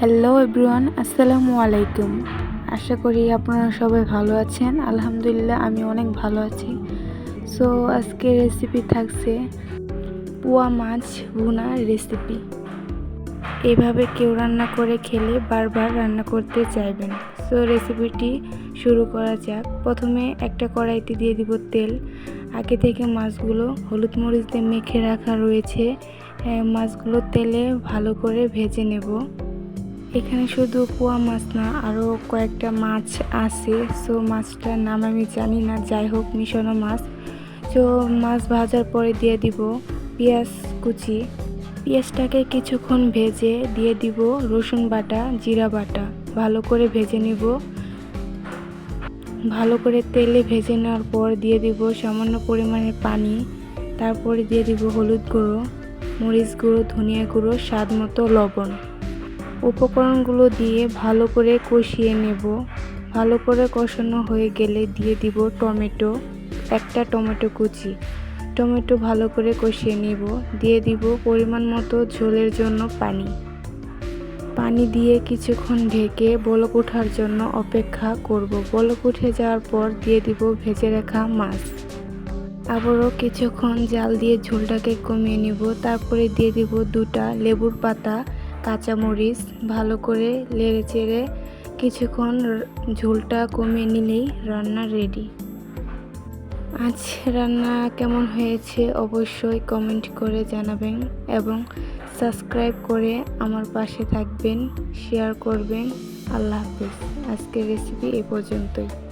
Hello everyone আসসালামু আলাইকুম আশা করি আপনারা সবাই ভালো আছেন। আলহামদুলিল্লাহ, আমি অনেক ভালো আছি। সো আজকে রেসিপি থাকছে পোয়া মাছ ভুনা রেসিপি এভাবে কেউ রান্না করে খেলে বারবার রান্না করতে চাইবেন। সো রেসিপিটি শুরু করা যাক। প্রথমে একটা কড়াইতে দিয়ে দিব তেল। আগে থেকে মাছগুলো হলুদ মরিচ দিয়ে মেখে রাখা রয়েছে। মাছগুলো তেলে ভালো করে ভেজে নেব। এখানে শুধু কুয়া মাছ না আরও কয়েকটা মাছ আছে। সো মাছটার নাম আমি জানি না, যাই হোক মিশানো মাছ। তো মাছ ভাজার পরে দিয়ে দিব পেঁয়াজ কুচি। পেঁয়াজটাকে কিছুক্ষণ ভেজে দিয়ে দিব রসুন বাটা, জিরা বাটা। ভালো করে ভেজে নিব। ভালো করে তেলে ভেজে নেওয়ার পর দিয়ে দিব সামান্য পরিমাণে পানি। তারপরে দিয়ে দিব হলুদ গুঁড়ো, মরিচ গুঁড়ো, ধনিয়া গুঁড়ো, স্বাদ মতো লবণ। উপকরণগুলো দিয়ে ভালো করে কষিয়ে নেব। ভালো করে কষানো হয়ে গেলে দিয়ে দিব টমেটো, একটা টমেটো কুচি। টমেটো ভালো করে কষিয়ে নিব। দিয়ে দিব পরিমাণ মতো ঝোলের জন্য পানি। পানি দিয়ে কিছুক্ষণ ঢেকে বলক ওঠার জন্য অপেক্ষা করব। বলক উঠে যাওয়ার পর দিয়ে দিব ভেজে রাখা মাছ। আবারও কিছুক্ষণ জাল দিয়ে ঝোলটাকে কমিয়ে নিব। তারপরে দিয়ে দিব দুটা লেবুর পাতা কাঁচামরিচ ভালো করে লেড়ে চেড়ে কিছুক্ষণ ঝোলটা কমিয়ে নিলেই রান্না রেডি আজ রান্না কেমন হয়েছে অবশ্যই কমেন্ট করে জানাবেন এবং সাবস্ক্রাইব করে আমার পাশে থাকবেন শেয়ার করবেন। আল্লাহ হাফিজ। আজকের রেসিপি এ পর্যন্তই।